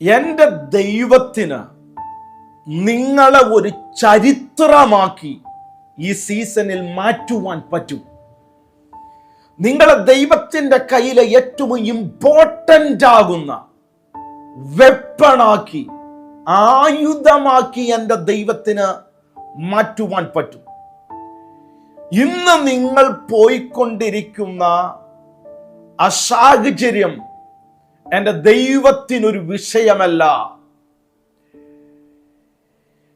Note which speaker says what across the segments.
Speaker 1: എന്റെ ദൈവത്തിന് നിങ്ങളെ ഒരു ചരിത്രമാക്കി ഈ സീസണിൽ മാറ്റുവാൻ പറ്റും. നിങ്ങളെ ദൈവത്തിന്റെ കയ്യിലെ ഏറ്റവും ഇമ്പോർട്ടന്റ് ആകുന്ന വെപ്പണാക്കി ആയുധമാക്കി എന്റെ ദൈവത്തിന് മാറ്റുവാൻ പറ്റും. ഇന്ന് നിങ്ങൾ പോയിക്കൊണ്ടിരിക്കുന്ന ആ സാഹചര്യം എന്റെ ദൈവത്തിനൊരു വിഷയമല്ല.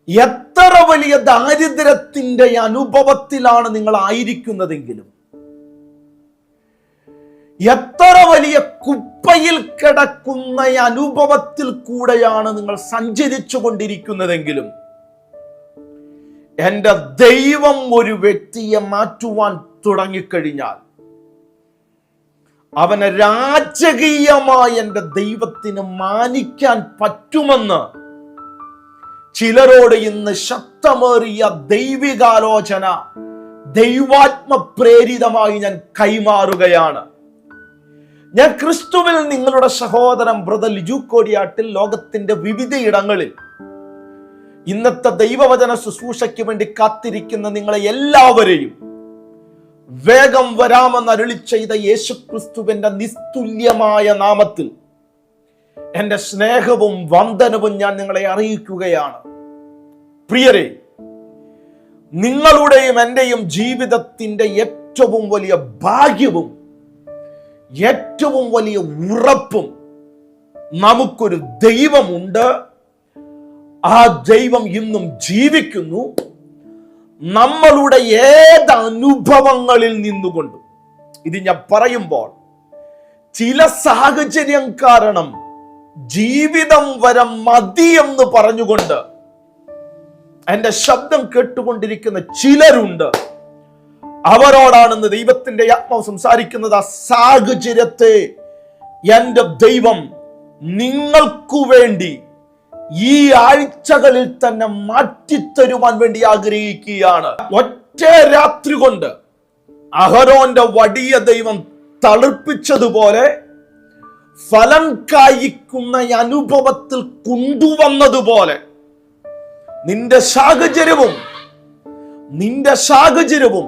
Speaker 1: എത്ര വലിയ ദാരിദ്ര്യത്തിന്റെ അനുഭവത്തിലാണ് നിങ്ങൾ ആയിരിക്കുന്നതെങ്കിലും എത്ര വലിയ കുപ്പയിൽ കിടക്കുന്ന അനുഭവത്തിൽ കൂടെയാണ് നിങ്ങൾ സഞ്ചരിച്ചു കൊണ്ടിരിക്കുന്നതെങ്കിലും എന്റെ ദൈവം ഒരു വ്യക്തിയെ മാറ്റുവാൻ തുടങ്ങിക്കഴിഞ്ഞാൽ അവനെ രാജകീയമായി എന്റെ ദൈവത്തിന് മാനിക്കാൻ പറ്റുമെന്ന്. ചിലരോട് ഇന്ന് ശക്തമേറിയ ദൈവികാലോചന ദൈവാത്മ പ്രേരിതമായി ഞാൻ കൈമാറുകയാണ്. ഞാൻ ക്രിസ്തുവിൽ നിങ്ങളുടെ സഹോദരൻ ബ്രദർ ലിജു കോടിയാട്ടിൽ ലോകത്തിന്റെ വിവിധയിടങ്ങളിൽ ഇന്നത്തെ ദൈവവചന ശുശ്രൂഷയ്ക്ക് വേണ്ടി കാത്തിരിക്കുന്ന നിങ്ങളെ എല്ലാവരെയും വേഗം വരാമെന്ന് അരുളി ചെയ്ത യേശുക്രിസ്തുവിന്റെ നിസ്തുല്യമായ നാമത്തിൽ എന്റെ സ്നേഹവും വന്ദനവും ഞാൻ നിങ്ങളെ അറിയിക്കുകയാണ്. പ്രിയരെ നിങ്ങളുടെയും എന്റെയും ജീവിതത്തിന്റെ ഏറ്റവും വലിയ ഭാഗ്യവും ഏറ്റവും വലിയ ഉറപ്പും നമുക്കൊരു ദൈവമുണ്ട്. ആ ദൈവം ഇന്നും ജീവിക്കുന്നു. നമ്മളുടെ ഏത് അനുഭവങ്ങളിൽ നിന്നുകൊണ്ടും. ഇത് ഞാൻ പറയുമ്പോൾ ചില സാഹചര്യം കാരണം ജീവിതം വരെ മതി എന്ന് പറഞ്ഞുകൊണ്ട് എന്റെ ശബ്ദം കേട്ടുകൊണ്ടിരിക്കുന്ന ചിലരുണ്ട്. അവരോടാണെന്ന് ദൈവത്തിന്റെ ആത്മാവ് സംസാരിക്കുന്നത് ആ സാഹചര്യത്തെ എന്റെ ദൈവം നിങ്ങൾക്കു വേണ്ടി ഈ ആഴ്ചകളിൽ തന്നെ മാറ്റിത്തരുവാൻ വേണ്ടി ആഗ്രഹിക്കുകയാണ്. ഒറ്റ രാത്രി കൊണ്ട് അഹരോന്റെ വടിയ ദൈവം തളിർപ്പിച്ചതുപോലെ ഫലം കായിക്കുന്ന അനുഭവത്തിൽ കൊണ്ടുവന്നതുപോലെ നിന്റെ സാഹചര്യവും നിന്റെ സാഹചര്യവും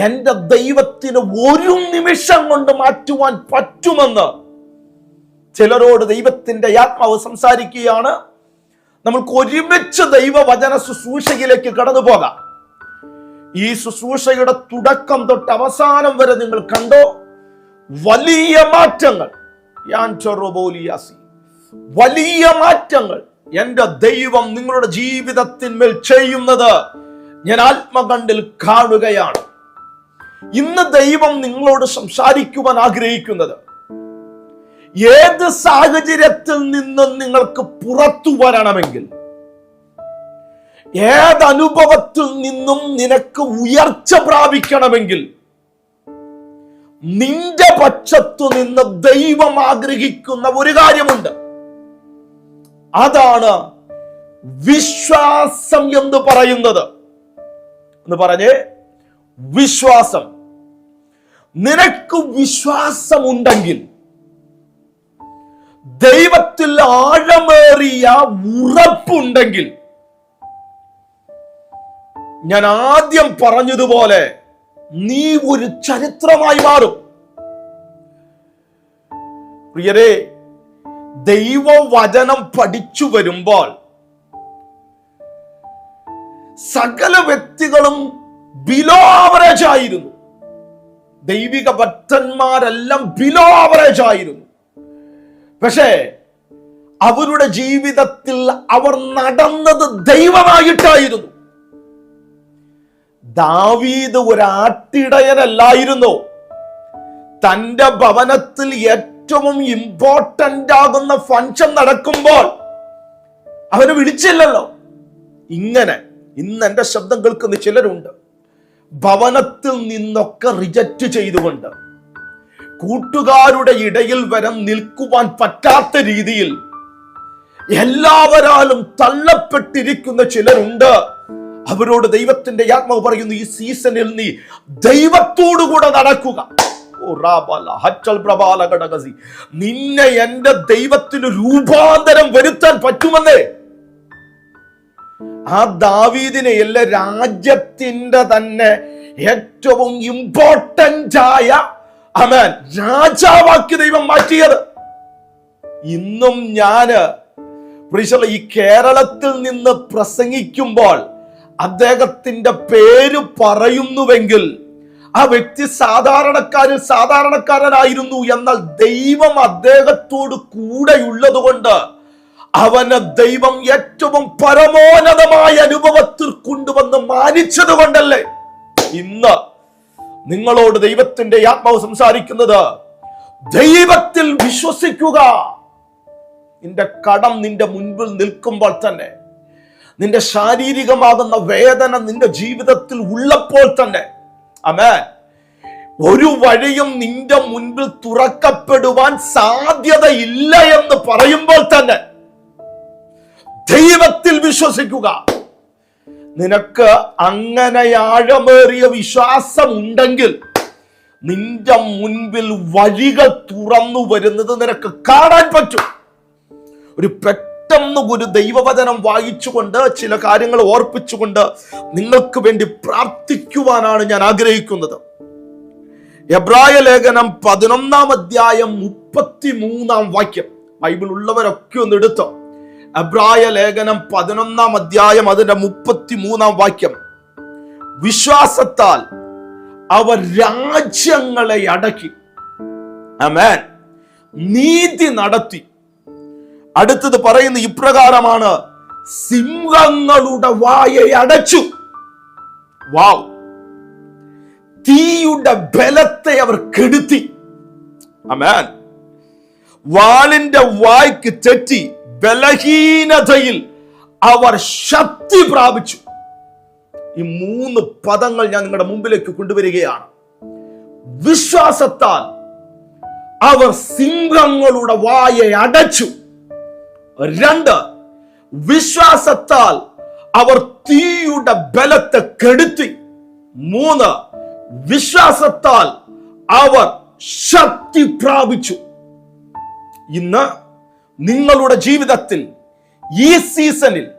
Speaker 1: എന്റെ ദൈവത്തിന് ഒരു നിമിഷം കൊണ്ട് മാറ്റുവാൻ പറ്റുമെന്ന് ചിലരോട് ദൈവത്തിന്റെ ആത്മാവ് സംസാരിക്കുകയാണ്. നമ്മൾക്ക് ഒരുമിച്ച് ദൈവവചന ശുശ്രൂഷയിലേക്ക് കടന്നു പോകാം. ഈ ശുശ്രൂഷയുടെ തുടക്കം തൊട്ട് അവസാനം വരെ നിങ്ങൾ കണ്ടോ? വലിയ മാറ്റങ്ങൾ. വലിയ മാറ്റങ്ങൾ. എന്റെ ദൈവം നിങ്ങളുടെ ജീവിതത്തിന്മേൽ ചെയ്യുന്നത് ഞാൻ ആത്മകണ്ഠിൽ കാണുകയാണ്. ഇന്ന് ദൈവം നിങ്ങളോട് സംസാരിക്കുവാൻ ആഗ്രഹിക്കുന്നത് ഏത് സാഹചര്യത്തിൽ നിന്നും നിങ്ങൾക്ക് പുറത്തു വരണമെങ്കിൽ ഏത് അനുഭവത്തിൽ നിന്നും നിനക്ക് ഉയർച്ച പ്രാപിക്കണമെങ്കിൽ നിന്റെ പക്ഷത്തു നിന്ന് ദൈവം ആഗ്രഹിക്കുന്ന ഒരു കാര്യമുണ്ട്. അതാണ് വിശ്വാസം എന്ന് പറയുന്നത്. എന്ന് പറഞ്ഞേ വിശ്വാസം. നിനക്ക് വിശ്വാസമുണ്ടെങ്കിൽ ദൈവത്തിൽ ആഴമേറിയ ഉറപ്പുണ്ടെങ്കിൽ ഞാൻ ആദ്യം പറഞ്ഞതുപോലെ നീ ഒരു ചരിത്രമായി മാറും. പ്രിയരെ ദൈവവചനം പഠിച്ചു വരുമ്പോൾ സകല വ്യക്തികളും ബിലോ ആവറേജ് ആയിരുന്നു. ദൈവിക ഭക്തന്മാരെല്ലാം ബിലോ ആവറേജ് ആയിരുന്നു. പക്ഷേ അവരുടെ ജീവിതത്തിൽ അവർ നടന്നത് ദൈവമായിട്ടായിരുന്നു. ദാവീദ് ഒരാട്ടിടയനല്ലായിരുന്നു. തന്റെ ഭവനത്തിൽ ഏറ്റവും ഇമ്പോർട്ടന്റ് ആകുന്ന ഫംഗ്ഷൻ നടക്കുമ്പോൾ അവനെ വിളിച്ചില്ലല്ലോ. ഇങ്ങനെ ഇന്ന് എന്റെ ശബ്ദം കേൾക്കുന്ന ചിലരുണ്ട്. ഭവനത്തിൽ നിന്നൊക്കെ റിജക്റ്റ് ചെയ്തുകൊണ്ട് കൂട്ടുകാരുടെ ഇടയിൽ വരം നിൽക്കുവാൻ പറ്റാത്ത രീതിയിൽ എല്ലാവരാലും തള്ളപ്പെട്ടിരിക്കുന്ന ചിലരുണ്ട്. അവരോട് ദൈവത്തിന്റെ ആത്മാവ് പറയുന്നു ഈ സീസണിൽ നീ ദൈവത്തോടു കൂടെ നടക്കുക. നിന്നെ എന്റെ ദൈവത്തിന് രൂപാന്തരം വരുത്താൻ പറ്റുമെന്നേ. ആ ദാവീദിനെ എല്ലാ രാജ്യത്തിന്റെ തന്നെ ഏറ്റവും ഇമ്പോർട്ടന്റ് ആയ അമേൻ. രാജാവാക്കി ദൈവം മാറ്റിയത്. ഇന്നും ഞാൻ ഈ കേരളത്തിൽ നിന്ന് പ്രസംഗിക്കുമ്പോൾ അദ്ദേഹത്തിന്റെ പേര് പറയുന്നുവെങ്കിൽ ആ വ്യക്തി സാധാരണക്കാരിൽ സാധാരണക്കാരനായിരുന്നു എന്നാൽ ദൈവം അദ്ദേഹത്തോട് കൂടെയുള്ളത് കൊണ്ട് അവന് ദൈവം ഏറ്റവും പരമോന്നതമായ അനുഭവത്തിൽ കൊണ്ടുവന്ന് മാനിച്ചത് കൊണ്ടല്ലേ ഇന്ന് നിങ്ങളോട് ദൈവത്തിന്റെ ആത്മാവ് സംസാരിക്കുന്നത് ദൈവത്തിൽ വിശ്വസിക്കുക. നിന്റെ കടം നിന്റെ മുൻപിൽ നിൽക്കുമ്പോൾ തന്നെ നിന്റെ ശാരീരികമാകുന്ന വേദന നിന്റെ ജീവിതത്തിൽ ഉള്ളപ്പോൾ തന്നെ അമേ ഒരു വഴിയും നിന്റെ മുൻപിൽ തുറക്കപ്പെടുവാൻ സാധ്യതയില്ല എന്ന് പറയുമ്പോൾ തന്നെ ദൈവത്തിൽ വിശ്വസിക്കുക. നിനക്ക് അങ്ങനെ ആഴമേറിയ വിശ്വാസം ഉണ്ടെങ്കിൽ നിന്റെ മുൻപിൽ വഴികൾ തുറന്നു വരുന്നത് നിനക്ക് കാണാൻ പറ്റും. ഒരു പെട്ടെന്ന് ഒരു ദൈവവചനം വായിച്ചുകൊണ്ട് ചില കാര്യങ്ങൾ ഓർപ്പിച്ചുകൊണ്ട് നിങ്ങൾക്ക് വേണ്ടി പ്രാർത്ഥിക്കുവാനാണ് ഞാൻ ആഗ്രഹിക്കുന്നത്. എബ്രായ ലേഖനം പതിനൊന്നാം അധ്യായം മുപ്പത്തി മൂന്നാം വാക്യം. ബൈബിൾ ഉള്ളവരൊക്കെ ഒന്ന് എടുത്തോ? എബ്രായ ലേഖനം പതിനൊന്നാം അധ്യായം അതിന്റെ മുപ്പത്തി മൂന്നാം വാക്യം. വിശ്വാസത്താൽ അവർ രാജ്യങ്ങളെ അടക്കി. അമേൻ നീതി നടത്തി. അടുത്തത് പറയുന്ന ഇപ്രകാരമാണ് സിംഹങ്ങളുടെ വായെ അടച്ചു. വാവ്. തീയുടെ ബലത്തെ അവർ കെടുത്തി. അമേൻ വാളിന്റെ വായ്ക്ക് തെറ്റി. ബലഹീനതയിൽ അവർ ശക്തി പ്രാപിച്ചു. ഈ മൂന്ന് പദങ്ങൾ ഞാൻ നിങ്ങളുടെ മുമ്പിലേക്ക് കൊണ്ടുവരികയാണ്. വിശ്വാസത്താൽ അവർ സിംഹങ്ങളുടെ വായെ അടച്ചു. രണ്ട് വിശ്വാസത്താൽ അവർ തീയുടെ ബലത്തെ കെടുത്തി. മൂന്ന് വിശ്വാസത്താൽ അവർ ശക്തി പ്രാപിച്ചു. ഇന്ന് നിങ്ങളുടെ ജീവിതത്തിൽ ഈ സീസണിൽ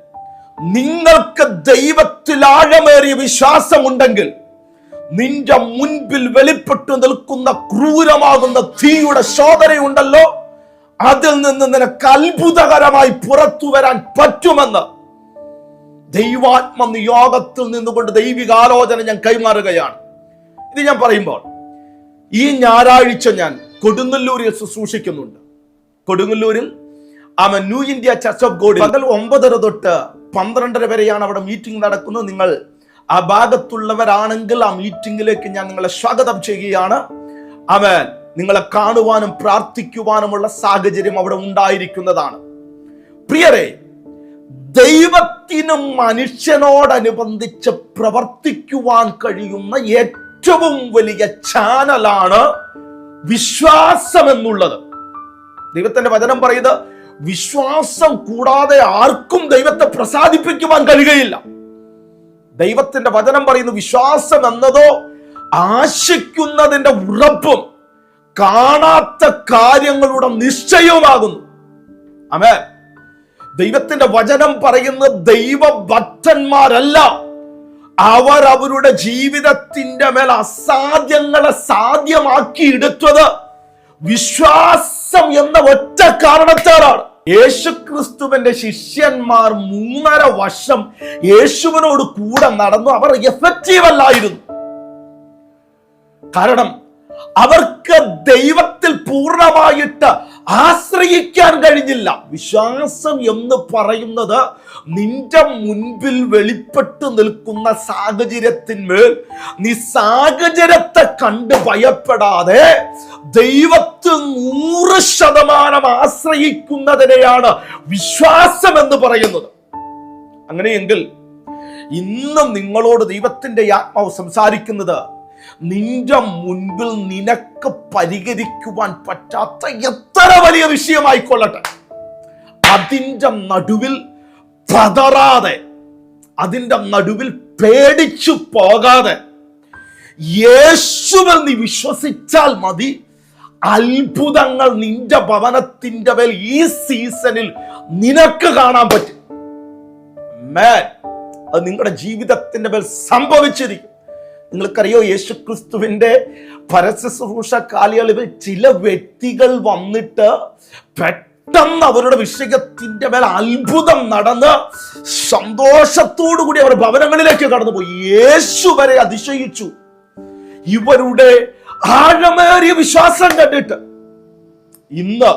Speaker 1: നിങ്ങൾക്ക് ദൈവത്തിൽ ആഴമേറിയ വിശ്വാസമുണ്ടെങ്കിൽ നിന്റെ മുൻപിൽ വെളിപ്പെട്ടു നിൽക്കുന്ന ക്രൂരമാകുന്ന തീയുടെ ശോധനയുണ്ടല്ലോ. അതിൽ നിന്ന് നിനക്ക് അത്ഭുതകരമായി പുറത്തു വരാൻ പറ്റുമെന്ന് ദൈവാത്മ നിയോഗത്തിൽ നിന്നുകൊണ്ട് ദൈവികാലോചന ഞാൻ കൈമാറുകയാണ്. ഇത് ഞാൻ പറയുമ്പോൾ ഈ ഞായറാഴ്ച ഞാൻ കൊടുങ്ങല്ലൂരിൽ ശുശ്രൂഷിക്കുന്നുണ്ട് കൊടുങ്ങല്ലൂരിൽ ആമ new India church of God പകൽ ഒമ്പതര തൊട്ട് പന്ത്രണ്ടര വരെയാണ് അവിടെ മീറ്റിംഗ് നടക്കുന്നത്. നിങ്ങൾ ആ ഭാഗത്തുള്ളവരാണെങ്കിൽ ആ മീറ്റിംഗിലേക്ക് ഞാൻ നിങ്ങളെ സ്വാഗതം ചെയ്യുകയാണ്. അവൻ നിങ്ങളെ കാണുവാനും പ്രാർത്ഥിക്കുവാനുമുള്ള സാഹചര്യം അവിടെ ഉണ്ടായിരിക്കുന്നതാണ്. പ്രിയരെ ദൈവത്തിനും മനുഷ്യനോടനുബന്ധിച്ച് പ്രവർത്തിക്കുവാൻ കഴിയുന്ന ഏറ്റവും വലിയ ചാനലാണ് വിശ്വാസം എന്നുള്ളത് ദൈവത്തിന്റെ വചനം പറയുന്നത് വിശ്വാസം കൂടാതെ ആർക്കും ദൈവത്തെ പ്രസാദിപ്പിക്കുവാൻ കഴിയുകയില്ല. ദൈവത്തിന്റെ വചനം പറയുന്നു വിശ്വാസം എന്നതോ ആശിക്കുന്നതിന്റെ ഉറപ്പും കാണാത്ത കാര്യങ്ങളുടെ നിശ്ചയവുമാകുന്നു. അമേ ദൈവത്തിന്റെ വചനം പറയുന്ന ദൈവഭക്തന്മാരല്ല അവർ അവരുടെ ജീവിതത്തിന്റെ മേൽ അസാധ്യങ്ങളെ സാധ്യമാക്കി എടുത്തത് വിശ്വാസം എന്ന ഒറ്റ കാരണത്താലാണ്. യേശുക്രിസ്തുവിന്റെ ശിഷ്യന്മാർ മൂന്നര വർഷം യേശുവിനോട് കൂടെ നടന്നു. അവർ എഫക്റ്റീവ് അല്ലായിരുന്നു. കാരണം അവർക്ക് ദൈവത്തിൽ പൂർണമായിട്ട് ആശ്രയിക്കാൻ കഴിഞ്ഞില്ല. വിശ്വാസം എന്ന് പറയുന്നത് നിന്റെ മുൻപിൽ വെളിപ്പെട്ടു നിൽക്കുന്ന സാഹചര്യത്തിന്മേൽ നീ സാഹചര്യത്തെ കണ്ട് ഭയപ്പെടാതെ ദൈവത്തിൽ നൂറ് ശതമാനം ആശ്രയിക്കുന്നതിനെയാണ് വിശ്വാസം എന്ന് പറയുന്നത്. അങ്ങനെയെങ്കിൽ ഇന്നും നിങ്ങളോട് ദൈവത്തിന്റെ ആത്മാവ് സംസാരിക്കുന്നത് നിന്റെ മുൻപിൽ നിനക്ക് പരിഹരിക്കുവാൻ പറ്റാത്ത എത്ര വലിയ വിഷയമായിക്കൊള്ളട്ടെ. അതിന്റെ നടുവിൽ പതറാതെ അതിന്റെ നടുവിൽ പേടിച്ചു പോകാതെ യേശുവിൽ നീ വിശ്വസിച്ചാൽ മതി അത്ഭുതങ്ങൾ നിന്റെ ഭവനത്തിന്റെ മേൽ ഈ സീസണിൽ നിനക്ക് കാണാൻ പറ്റും. മേ അത് നിങ്ങളുടെ ജീവിതത്തിന്റെ മേൽ സംഭവിച്ചിരിക്കും. നിങ്ങൾക്കറിയോ യേശു ക്രിസ്തുവിന്റെ പരസ്യ ശുശ്രൂഷ കാലയളവിൽ ചില വ്യക്തികൾ വന്നിട്ട് പെട്ടെന്ന് അവരുടെ വിഷയത്തിന്റെ മേൽ അത്ഭുതം നടന്ന് സന്തോഷത്തോടു കൂടി അവർ ഭവനങ്ങളിലേക്ക് കടന്നുപോയി. യേശു വരെ അതിശയിച്ചു. ഇവരുടെ ആഴമേറിയ വിശ്വാസം കണ്ടിട്ട് ഇന്ന്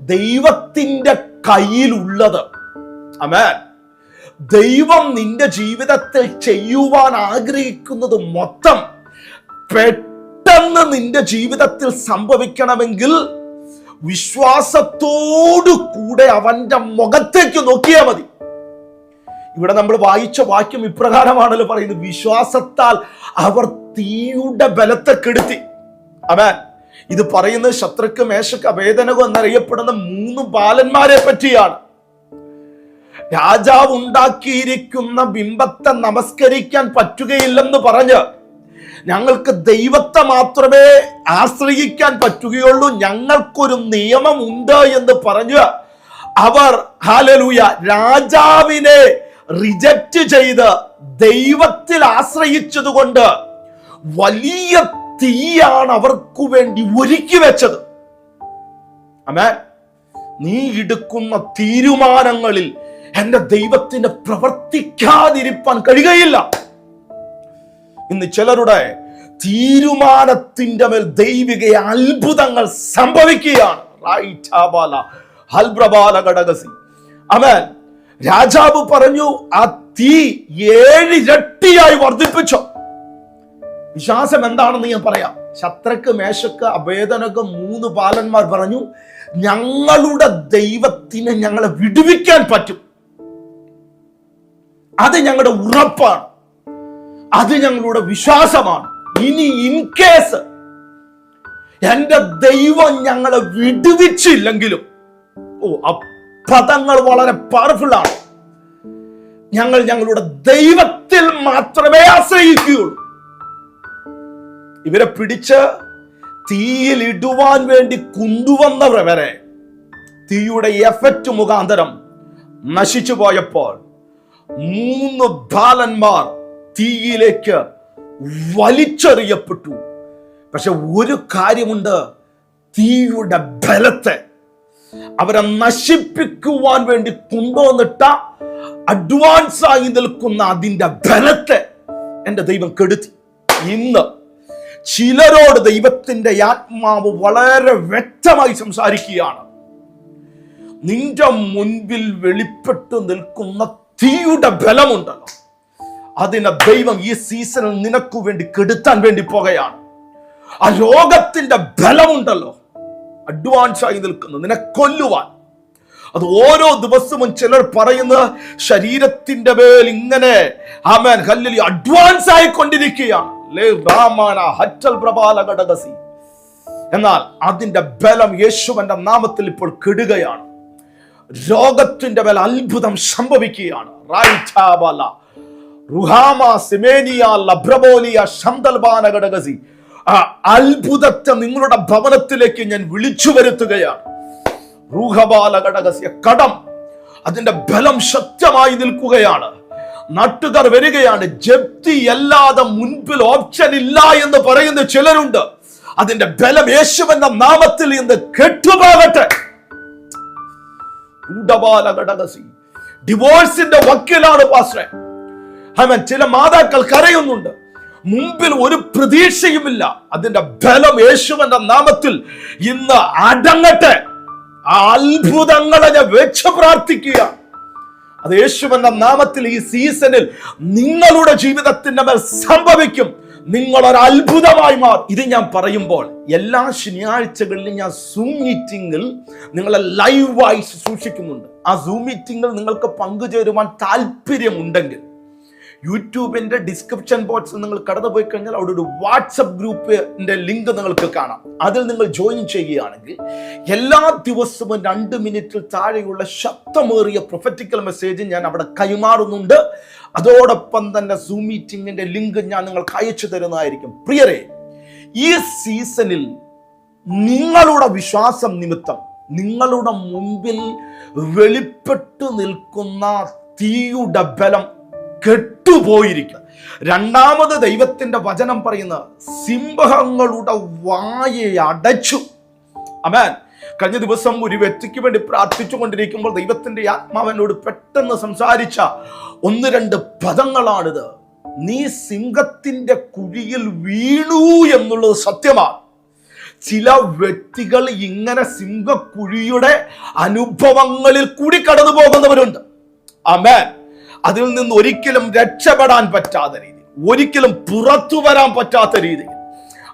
Speaker 1: ദൈവത്തിന്റെ കയ്യിലുള്ളത്. അമേൻ ദൈവം നിന്റെ ജീവിതത്തിൽ ചെയ്യുവാൻ ആഗ്രഹിക്കുന്നത് മൊത്തം പെട്ടെന്ന് നിന്റെ ജീവിതത്തിൽ സംഭവിക്കണമെങ്കിൽ വിശ്വാസത്തോടു കൂടെ അവന്റെ മുഖത്തേക്ക് നോക്കിയാൽ മതി. ഇവിടെ നമ്മൾ വായിച്ച വാക്യം ഇപ്രകാരമാണല്ലോ പറയുന്നത്. വിശ്വാസത്താൽ അവർ തീയുടെ ബലത്തെ കെടുത്തി. അവൻ ഇത് പറയുന്നത് ശത്രുക്ക് മേശക്ക് അവേദനകം എന്നറിയപ്പെടുന്ന മൂന്ന് ബാലന്മാരെ പറ്റിയാണ്. രാജാവ് ഉണ്ടാക്കിയിരിക്കുന്ന ബിംബത്തെ നമസ്കരിക്കാൻ പറ്റുകയില്ലെന്ന് പറഞ്ഞ് ഞങ്ങൾക്ക് ദൈവത്തെ മാത്രമേ ആശ്രയിക്കാൻ പറ്റുകയുള്ളൂ. ഞങ്ങൾക്കൊരു നിയമമുണ്ട് എന്ന് പറഞ്ഞ് അവർ ഹാലലൂയ രാജാവിനെ റിജക്റ്റ് ചെയ്ത് ദൈവത്തിൽ ആശ്രയിച്ചതുകൊണ്ട് വലിയ തീയാണ് അവർക്ക് വേണ്ടി ഒരുക്കി വെച്ചത്. അമേ നീ എടുക്കുന്ന തീരുമാനങ്ങളിൽ എന്റെ ദൈവത്തിന് പ്രവർത്തിക്കാതിരിപ്പാൻ കഴിയുകയില്ല. ഇന്ന് ചിലരുടെ തീരുമാനത്തിന്റെ മേൽ ദൈവിക അത്ഭുതങ്ങൾ സംഭവിക്കുകയാണ്. അവൻ രാജാവ് പറഞ്ഞു ആ തീ ഏഴ് ഏഴിരട്ടിയായി വർദ്ധിപ്പിച്ചു. വിശ്വാസം എന്താണെന്ന് ഞാൻ പറയാം. ശത്രക്ക് മേശക്ക് അഭേദനക്ക് മൂന്ന് ബാലന്മാർ പറഞ്ഞു ഞങ്ങളുടെ ദൈവത്തിനെ ഞങ്ങളെ വിടുവിക്കാൻ പറ്റും. അത് ഞങ്ങളുടെ ഉറപ്പാണ്. അത് ഞങ്ങളുടെ വിശ്വാസമാണ്. ഇനി ഇൻ കേസ് എന്റെ ദൈവം ഞങ്ങളെ വിടുവിച്ചില്ലെങ്കിലും ഓ പദങ്ങൾ വളരെ പവർഫുൾ ആണ്. ഞങ്ങൾ ഞങ്ങളുടെ ദൈവത്തിൽ മാത്രമേ ആശ്രയിക്കുകയുള്ളൂ. ഇവരെ പിടിച്ച് തീയിൽ ഇടുവാൻ വേണ്ടി കൊണ്ടുവന്നവരെ വരെ തീയുടെ എഫക്റ്റ് മുഖാന്തരം നശിച്ചു പോയപ്പോൾ മൂന്ന് ബാലന്മാർ തീയിലേക്ക് വലിച്ചെറിയപ്പെട്ടു. പക്ഷെ ഒരു കാര്യമുണ്ട് തീയുടെ ബലത്തെ അവരെ നശിപ്പിക്കുവാൻ വേണ്ടി കൊണ്ടുവന്നിട്ട അഡ്വാൻസ് ആയി നിൽക്കുന്ന അതിന്റെ ബലത്തെ എന്റെ ദൈവം കെടുത്തി. ഇന്ന് ചിലരോട് ദൈവത്തിന്റെ ആത്മാവ് വളരെ വ്യക്തമായി സംസാരിക്കുകയാണ്. നിന്റെ മുൻപിൽ വെളിപ്പെട്ട് നിൽക്കുന്ന തീയുടെ ബലമുണ്ടല്ലോ. അതിനെ ദൈവം ഈ സീസണിൽ നിനക്കു വേണ്ടി കെടുത്താൻ വേണ്ടി പോകുകയാണ് ആ രോഗത്തിന്റെ ബലമുണ്ടല്ലോ. അഡ്വാൻസ് ആയി നിൽക്കുന്നു. നിന്നെ കൊല്ലുവാൻ. അത് ഓരോ ദിവസവും ചിലർ പറയുന്ന ശരീരത്തിന്റെ മേൽ ഇങ്ങനെ ആമേൻ കല്ലിൽ അഡ്വാൻസ് പ്രബാല ഘടകസി എന്നാൽ അതിന്റെ ബലം യേശുവന്റെ നാമത്തിൽ ഇപ്പോൾ കെടുകയാണ്. രോഗത്തിന്റെ മേൽ അത്ഭുതം സംഭവിക്കുകയാണ്. അത്ഭുതത്തെ നിങ്ങളുടെ ഭവനത്തിലേക്ക് ഞാൻ വിളിച്ചു വരുത്തുകയാണ്. റൂഹബാല ഘടകസിയ കടം അതിന്റെ ബലം ശക്തമായി നിൽക്കുകയാണ്. നാട്ടുകാർ വരികയാണ് ജപ്തി അല്ലാതെ മുൻപിൽ ഓപ്ഷൻ ഇല്ല എന്ന് പറയുന്ന ചിലരുണ്ട്. അതിന്റെ ബലം യേശുവെന്ന നാമത്തിൽ ഇന്ന് കെട്ടുപോകട്ടെ. ഡിവോഴ്സിന്റെ വക്കീലാണ് പാസ്റ്ററെ. അവൻ ചില മാതാക്കൾ കരയുന്നുണ്ട്. മുമ്പിൽ ഒരു പ്രതീക്ഷയുമില്ല. അതിന്റെ ബലം യേശുവന്റെ നാമത്തിൽ ഇന്ന് അടങ്ങട്ടെ. ആ അത്ഭുതങ്ങളെ ഞാൻ വെച്ച് പ്രാർത്ഥിക്കുക. അത് യേശുവന്റെ നാമത്തിൽ ഈ സീസണിൽ നിങ്ങളുടെ ജീവിതത്തിന്റെ മേൽ സംഭവിക്കും. നിങ്ങൾ ഒരു അത്ഭുതമായി മാറും. ഇത് ഞാൻ പറയുമ്പോൾ എല്ലാ ശനിയാഴ്ചകളിലും ഞാൻ സൂം മീറ്റിംഗിൽ നിങ്ങളെ ലൈവായി സൂക്ഷിക്കുന്നുണ്ട്. ആ സൂം മീറ്റിംഗിൽ നിങ്ങൾക്ക് പങ്കുചേരുവാൻ താല്പര്യമുണ്ടെങ്കിൽ യൂട്യൂബിന്റെ ഡിസ്ക്രിപ്ഷൻ ബോക്സിൽ നിങ്ങൾ കടന്നു പോയി കഴിഞ്ഞാൽ അവിടെ ഒരു വാട്സപ്പ് ഗ്രൂപ്പിന്റെ ലിങ്ക് നിങ്ങൾക്ക് കാണാം. അതിൽ നിങ്ങൾ ജോയിൻ ചെയ്യുകയാണെങ്കിൽ എല്ലാ ദിവസവും രണ്ട് മിനിറ്റിൽ താഴെയുള്ള ശബ്ദമേറിയ പ്രൊഫറ്റിക്കൽ മെസ്സേജ് ഞാൻ അവിടെ കൈമാറുന്നുണ്ട്. അതോടൊപ്പം തന്നെ സൂം മീറ്റിംഗിന്റെ ലിങ്ക് ഞാൻ നിങ്ങൾക്ക് അയച്ചു തരുന്നതായിരിക്കും. പ്രിയരെ ഈ സീസണിൽ നിങ്ങളുടെ വിശ്വാസം നിമിത്തം നിങ്ങളുടെ മുമ്പിൽ വെളിപ്പെട്ടു നിൽക്കുന്ന തീയുടെ ബലം കെട്ടുപോയിരിക്കുക രണ്ടാമത് ദൈവത്തിന്റെ വചനം പറയുന്ന സിംഹങ്ങളുടെ വായെ അടച്ചു. അമേൻ കഴിഞ്ഞ ദിവസം ഒരു വ്യക്തിക്ക് വേണ്ടി പ്രാർത്ഥിച്ചു കൊണ്ടിരിക്കുമ്പോൾ ദൈവത്തിന്റെ ആത്മാവനോട് പെട്ടെന്ന് സംസാരിച്ച ഒന്ന് രണ്ട് പദങ്ങളാണിത്. നീ സിംഹത്തിന്റെ കുഴിയിൽ വീണു എന്നുള്ളത് സത്യമാണ്. ചില വ്യക്തികൾ ഇങ്ങനെ സിംഹക്കുഴിയുടെ അനുഭവങ്ങളിൽ കൂടി കടന്നു പോകുന്നവരുണ്ട് അമേൻ അതിൽ നിന്ന് ഒരിക്കലും രക്ഷപ്പെടാൻ പറ്റാത്ത രീതി ഒരിക്കലും പുറത്തു വരാൻ പറ്റാത്ത രീതി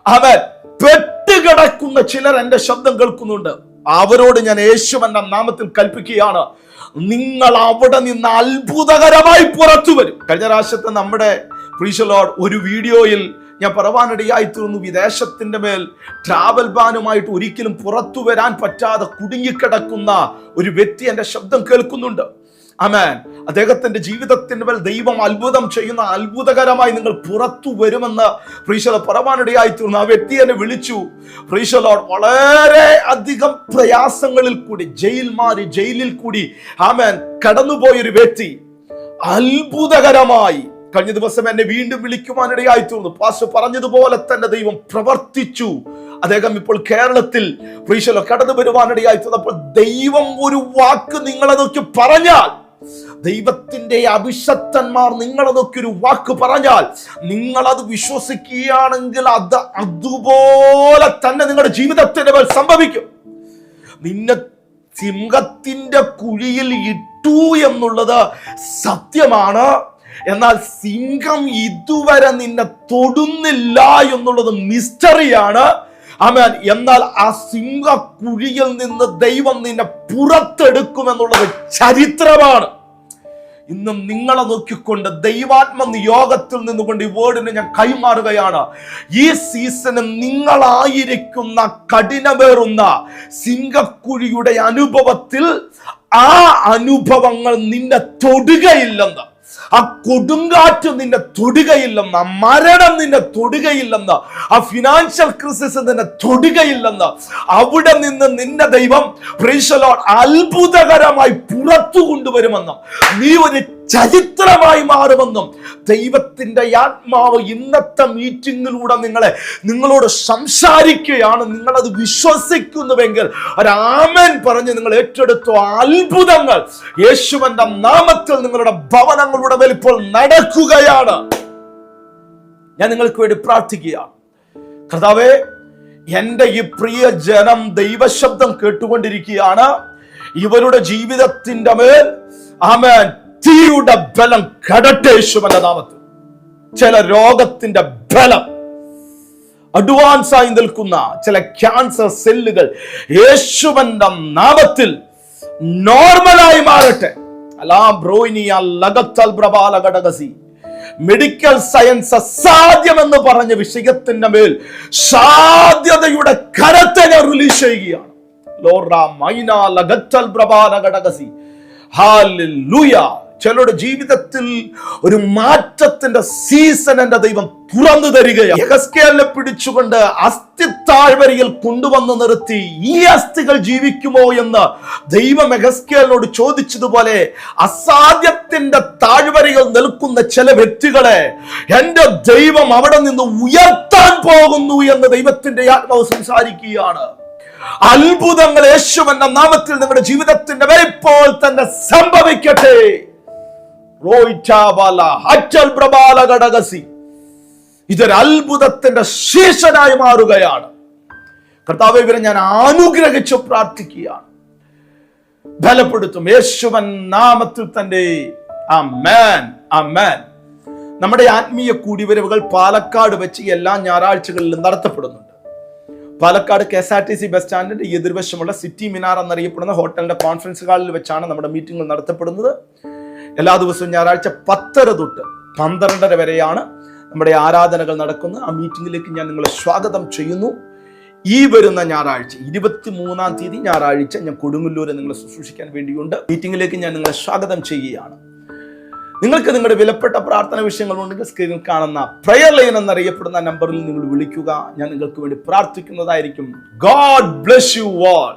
Speaker 1: അവൻ പെട്ടുകിടക്കുന്ന ചിലർ എന്റെ ശബ്ദം കേൾക്കുന്നുണ്ട്. അവരോട് ഞാൻ യേശുവന്റെ നാമത്തിൽ കൽപ്പിക്കുകയാണ്. നിങ്ങൾ അവിടെ നിന്ന് അത്ഭുതകരമായി പുറത്തു വരും. കഴിഞ്ഞ പ്രാവശ്യത്തെ നമ്മുടെ പ്രീശലോഡ് ഒരു വീഡിയോയിൽ ഞാൻ പറവാനിടയായി തീർന്നു. വിദേശത്തിന്റെ മേൽ ട്രാവൽ ബാനുമായിട്ട് ഒരിക്കലും പുറത്തു വരാൻ പറ്റാതെ കുടുങ്ങിക്കിടക്കുന്ന ഒരു വ്യക്തി എന്റെ ശബ്ദം കേൾക്കുന്നുണ്ട്. അമേൻ അദ്ദേഹത്തിന്റെ ജീവിതത്തിന് മേൽ ദൈവം അത്ഭുതം ചെയ്യുന്ന അത്ഭുതകരമായി നിങ്ങൾ പുറത്തു വരുമെന്ന് പ്രീശല പറവാനിടയായി തീർന്നു. ആ വ്യക്തി എന്നെ വിളിച്ചു. പ്രീശലോട് വളരെ അധികം പ്രയാസങ്ങളിൽ കൂടി ജയിൽ മാറി ജയിലിൽ കൂടി ആമേൻ കടന്നുപോയൊരു വ്യക്തി. അത്ഭുതകരമായി. കഴിഞ്ഞ ദിവസം എന്നെ വീണ്ടും വിളിക്കുവാനിടയായി തീർന്നു. പാസ് പറഞ്ഞതുപോലെ തന്നെ ദൈവം പ്രവർത്തിച്ചു. അദ്ദേഹം ഇപ്പോൾ കേരളത്തിൽ പ്രീശലോ കടന്നു വരുവാനിടയായി തീർന്നപ്പോൾ ദൈവം ഒരു വാക്ക് നിങ്ങളെ നോക്കി പറഞ്ഞാൽ ദൈവത്തിന്റെ അഭിഷക്തന്മാർ നിങ്ങളതൊക്കെ ഒരു വാക്ക് പറഞ്ഞാൽ നിങ്ങളത് വിശ്വസിക്കുകയാണെങ്കിൽ അത് അതുപോലെ തന്നെ നിങ്ങളുടെ ജീവിതത്തിന്റെ മേൽ സംഭവിക്കും. നിന്നെ സിംഹത്തിന്റെ കുഴിയിൽ ഇട്ടു എന്നുള്ളത് സത്യമാണ്. എന്നാൽ സിംഹം ഇതുവരെ നിന്നെ തൊടുന്നില്ല എന്നുള്ളത് മിസ്റ്ററിയാണ്. ആമേൻ. എന്നാൽ ആ സിംഹ കുഴിയിൽ നിന്ന് ദൈവം നിന്നെ പുറത്തെടുക്കുമെന്നുള്ളത് ചരിത്രമാണ്. ഇന്നും നിങ്ങളെ നോക്കിക്കൊണ്ട് ദൈവാത്മ നിയോഗത്തിൽ നിന്നുകൊണ്ട് ഈ വേർഡിനെ ഞാൻ കൈമാറുകയാണ്. ഈ സീസണ് നിങ്ങളായിരിക്കുന്ന കഠിനമേറുന്ന സിംഗക്കുഴിയുടെ അനുഭവത്തിൽ ആ അനുഭവങ്ങൾ നിന്നെ തൊടുകയില്ലെന്ന്. ആ കൊടുങ്കാറ്റ് നിന്നെ തൊടുകയില്ലെന്ന് ആ മരണം നിന്നെ തൊടുകയില്ലെന്ന് ആ ഫിനാൻഷ്യൽ ക്രിസിസ് നിന്നെ തൊടുകയില്ലെന്ന് അവിടെ നിന്ന് നിന്നെ ദൈവം അത്ഭുതകരമായി പുറത്തു കൊണ്ടുവരുമെന്ന് നീ ഒരു ചരിത്രമായി മാറുമെന്നും ദൈവത്തിന്റെ ആത്മാവ് ഇന്നത്തെ മീറ്റിങ്ങിലൂടെ നിങ്ങളെ നിങ്ങളോട് സംസാരിക്കുകയാണ്. നിങ്ങളത് വിശ്വസിക്കുന്നുവെങ്കിൽ ഒരാമൻ പറഞ്ഞ് നിങ്ങൾ ഏറ്റെടുത്തു അത്ഭുതങ്ങൾ യേശുവന്റെ നാമത്തിൽ നിങ്ങളുടെ ഭവനങ്ങളുടെ മേൽ ഇപ്പോൾ നടക്കുകയാണ്. ഞാൻ നിങ്ങൾക്ക് വേണ്ടി പ്രാർത്ഥിക്കുകയാണ്. കർത്താവേ എന്റെ ഈ പ്രിയ ജനം ദൈവശബ്ദം കേട്ടുകൊണ്ടിരിക്കുകയാണ്. ഇവരുടെ ജീവിതത്തിന്റെ മേൽ ആമേൻ തീയുടെ ബലം കടട്ടെ യേശുവന്റെ നാമത്തിൽ. ചില രോഗത്തിന്റെ ബലം. അഡ്വാൻസ് ആയി നിൽക്കുന്ന ചില ക്യാൻസർ സെല്ലുകൾ യേശുവന്റെ നാമത്തിൽ നോർമലായി മാറട്ടെ. മെഡിക്കൽ സയൻസ് അസാധ്യമെന്ന് പറഞ്ഞ വിഷയത്തിന്റെ മേൽ സാധ്യതയുടെ കരത്തെ ഞാൻ റിലീസ് ചെയ്യുകയാണ്. ലോറ മൈന ലഗത്തൽ പ്രബാല ഘടകസി. ഹാലൂയ ചിലരുടെ ജീവിതത്തിൽ ഒരു മാറ്റത്തിന്റെ സീസൺ എന്റെ ദൈവം തുറന്നു തരികയാണ്. പിടിച്ചുകൊണ്ട് അസ്ഥി താഴ്വരയിൽ കൊണ്ടുവന്ന് നിർത്തി. ഈ അസ്ഥികൾ ജീവിക്കുമോ എന്ന് ദൈവം യഹസ്കേലിനോട് ചോദിച്ചതുപോലെ അസാധ്യത്തിന്റെ താഴ്വരയിൽ നിൽക്കുന്ന ചില വ്യക്തികളെ എന്റെ ദൈവം അവിടെ നിന്ന് ഉയർത്താൻ പോകുന്നു എന്ന് ദൈവത്തിന്റെ ആത്മാവ് സംസാരിക്കുകയാണ്. അത്ഭുതങ്ങൾ യേശുവെന്ന നാമത്തിൽ നിങ്ങളുടെ ജീവിതത്തിന്റെ മേൽ ഇപ്പോൾ തന്നെ സംഭവിക്കട്ടെ. ഇതൊരു അത്ഭുതത്തിന്റെ ശീർഷനായി മാറുകയാണ്. കർത്താവ് ഇവരെ ഞാൻ അനുഗ്രഹിച്ചു പ്രാർത്ഥിക്കുകയാണ്. ബലപ്പെടുത്തും. യേശുവൻ നാമത്തിൽ തന്നെ. നമ്മുടെ ആത്മീയ കൂടിവരവുകൾ പാലക്കാട് വെച്ച് എല്ലാ ഞായറാഴ്ചകളിലും നടത്തപ്പെടുന്നുണ്ട്. Palakkad K S R T C bus സ്റ്റാൻഡിന്റെ എതിർവശമുള്ള സിറ്റി മിനാർ എന്നറിയപ്പെടുന്ന ഹോട്ടലിന്റെ കോൺഫറൻസ് ഹാളിൽ വെച്ചാണ് നമ്മുടെ മീറ്റിംഗുകൾ നടത്തപ്പെടുന്നത്. എല്ലാ ദിവസവും ഞായറാഴ്ച പത്തര തൊട്ട് പന്ത്രണ്ടര വരെയാണ് നമ്മുടെ ആരാധനകൾ നടക്കുന്നത്. ആ മീറ്റിംഗിലേക്ക് ഞാൻ നിങ്ങളെ സ്വാഗതം ചെയ്യുന്നു. ഈ വരുന്ന ഞായറാഴ്ച ഇരുപത്തി മൂന്നാം തീയതി ഞായറാഴ്ച ഞാൻ കൊടുങ്ങല്ലൂരെ നിങ്ങളെ ശുശ്രൂഷിക്കാൻ വേണ്ടിയുണ്ട്. മീറ്റിംഗിലേക്ക് ഞാൻ നിങ്ങളെ സ്വാഗതം ചെയ്യുകയാണ്. നിങ്ങൾക്ക് നിങ്ങളുടെ വിലപ്പെട്ട പ്രാർത്ഥന വിഷയങ്ങൾ ഉണ്ടെങ്കിൽ സ്ക്രീനിൽ കാണുന്ന പ്രയർ ലൈൻ എന്നറിയപ്പെടുന്ന നമ്പറിൽ നിങ്ങൾ വിളിക്കുക. ഞാൻ നിങ്ങൾക്ക് വേണ്ടി പ്രാർത്ഥിക്കുന്നതായിരിക്കും. God bless you all